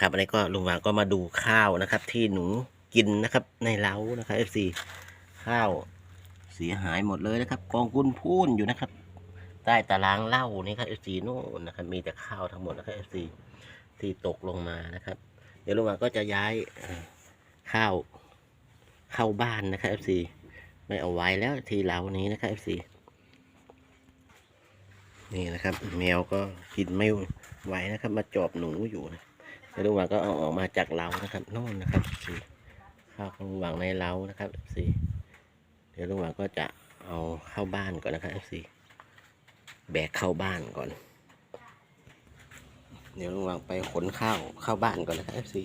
ครับอันนี้ก็ลุงวางก็มาดูข้าวนะครับ ที่หนูกินนะครับ ในเล้านะครับ FC ข้าวเสียหายหมดเลยนะครับ กองกุนพูนอยู่นะครับ ใต้ตารางเหล้านี่ครับ FC นู่นนะครับ มีแต่ข้าวทั้งหมดนะครับ FC ที่ตกลงมานะครับ เดี๋ยวลุงวางก็จะย้ายข้าวเข้าบ้านนะครับ FC ไม่เอาไว้แล้วที่เล้านี้นะครับ FC นี่นะครับ แมวก็กินไม่ไหวนะครับ มาจอบหนูอยู่นะ เดี๋ยวลุงหวางก็เอาออกมาจากเล้านะครับนู่นนะครับ FC ข้าวของลุงหวางในเล้านะครับ FC เดี๋ยวลุงหวางก็จะเอาเข้าบ้านก่อนนะครับ FC แบกเข้าบ้านก่อน เดี๋ยวลุงหวางไปขนข้าวเข้าบ้านก่อนนะครับ FC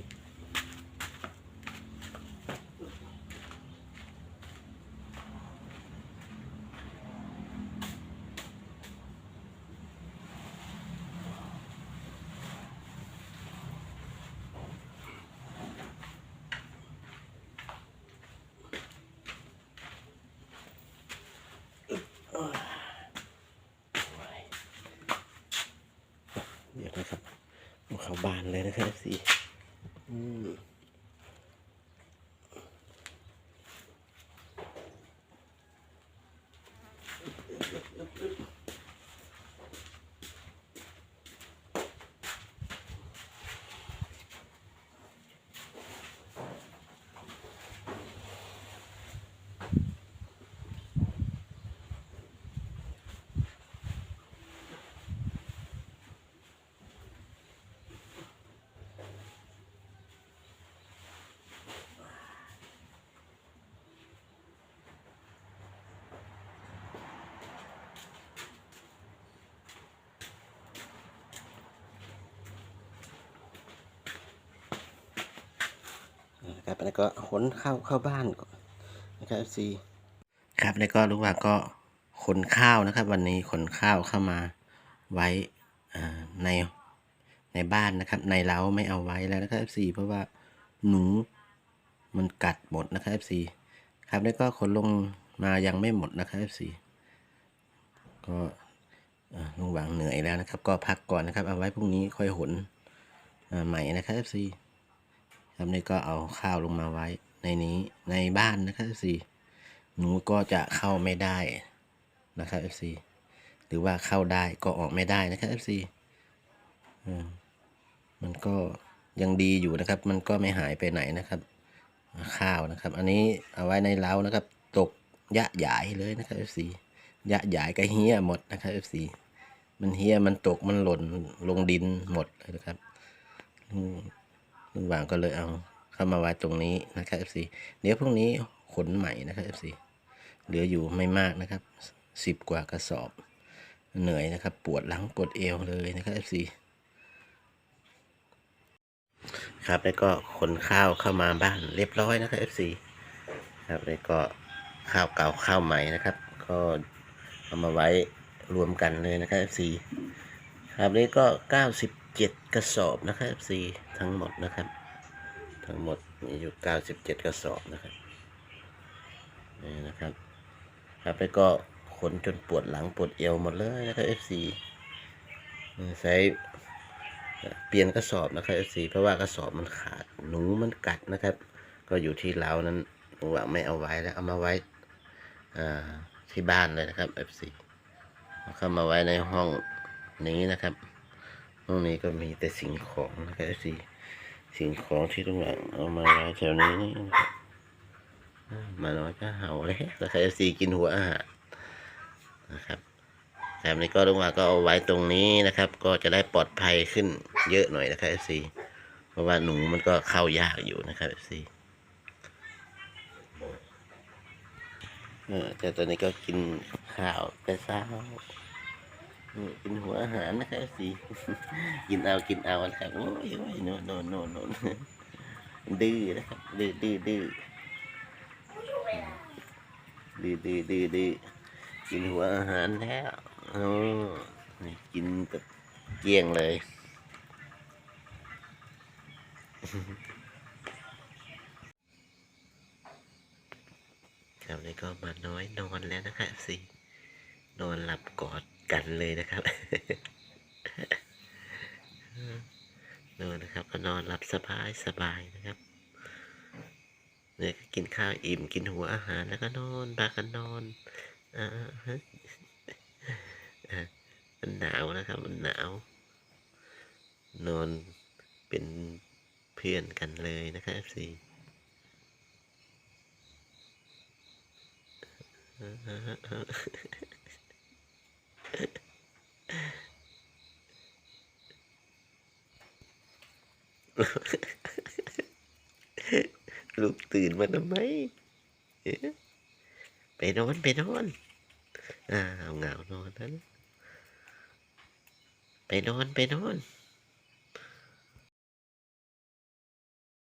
เดี๋ยวนะครับเอาเข้า บานเลยนะครับสี นะครับแล้วก็ขนข้าวเข้าบ้านก่อนนะครับ FC ครับแล้วก็ลุงหวาก็ขนข้าวนะครับ วันนี้ขนข้าวเข้ามาไว้ในในบ้านนะครับ ในเล้าไม่เอาไว้แล้วนะครับ FC เพราะว่าหนูมันกัดหมดนะครับ FC ครับแล้วก็ขนลงมายังไม่หมดนะครับ FC ก็เอ่อลุงหวังเหนื่อยแล้วนะครับ ก็พักก่อนนะครับ เอาไว้พรุ่งนี้ค่อยขนใหม่นะครับ FC ครับนี่ก็เอาข้าวลงมาไว้ในนี้ในบ้านนะครับ FC หนูก็จะเข้าไม่ได้นะครับ FC หรือว่าเข้าได้ก็ออกไม่ได้นะครับ FC อืมมันก็ยังดีอยู่นะครับ มันก็ไม่หายไปไหนนะครับ ข้าวนะครับ อันนี้เอาไว้ในเล้านะครับ ตกยะหยายเลยนะครับ FC ยะหยายก็เฮี้ยหมดนะครับ FC มันเฮี้ยมันตกมันหล่นลงดินหมดเลยนะครับ อืม ลุงหวางก็เลยเอาเข้ามาไว้ตรงนี้นะครับ FC เดี๋ยวพรุ่งนี้ขนใหม่นะครับ FC เหลืออยู่ไม่มากนะครับสิบกว่ากระสอบ เหนื่อยนะครับ ปวดหลังปวดเอวเลยนะครับ FC ครับแล้วก็ขนข้าวเข้ามาบ้านเรียบร้อยนะครับ FC ครับแล้วก็ข้าวเก่าข้าวใหม่นะครับ ก็เอามาไว้รวมกันเลยนะครับ FC ครับนี่ก็ 97กระสอบนะครับ FC ทั้งหมดนะครับ ทั้งหมดมีอยู่97กระสอบนะครับนี่นะครับครับแล้วก็ขนจนปวดหลังปวดเอวหมดเลยนะครับ FC ใช้เปลี่ยนกระสอบนะครับ FC เพราะว่ากระสอบมันขาดหนูมันกัดนะครับ ก็อยู่ที่เรานั้นหว่าไม่เอาไว้แล้วเอามาไว้ที่บ้านเลยนะครับ FC เอาเข้ามาไว้ในห้องนี้นะครับ ห้องนี้ก็มีแต่สิ่งของนะครับสิสิ่งของที่ต้องเอามาไว้แถวนี้นี่นะครับมาน้อยก็เห่าเลยแล้วใครสีกินหัวอาหารนะครับแบบนี้ก็ลุงว่าก็เอาไว้ตรงนี้นะครับ ก็จะได้ปลอดภัยขึ้นเยอะหน่อยนะครับสีเพราะว่าหนูมันก็เข้ายากอยู่นะครับสีเออแต่ตอนนี้ก็กินข้าวแต่เช้า นี่กินหัวอาหารนะครับสิกินเอากินเอานะครับโอ้ยโอ้ยโน่นโน่นโน่นโน่นดื้อนะครับดื้อดื้อดื้อดื้อดื้อดื้อดื้อกินหัวอาหารแล้วโอ้กินแบบเกี้ยงเลยครับนี่ก็มาน้อยนอนแล้วนะครับสินอนหลับกอด กันเลยนะครับนอนนะครับก็นอนหลับสบายสบายนะครับเนี่ยก็กินข้าวอิ่มกินหัวอาหารแล้วก็นอนพากันนอนอ่าฮะอะมันหนาวนะครับ มันหนาว นอนเป็นเพื่อนกันเลยนะครับ FC ลูกตื่นมาทำไมเอ๊ะไปนอน ไปนอน อ่าเอาเหงานอนนั้น ไปนอน ไปนอน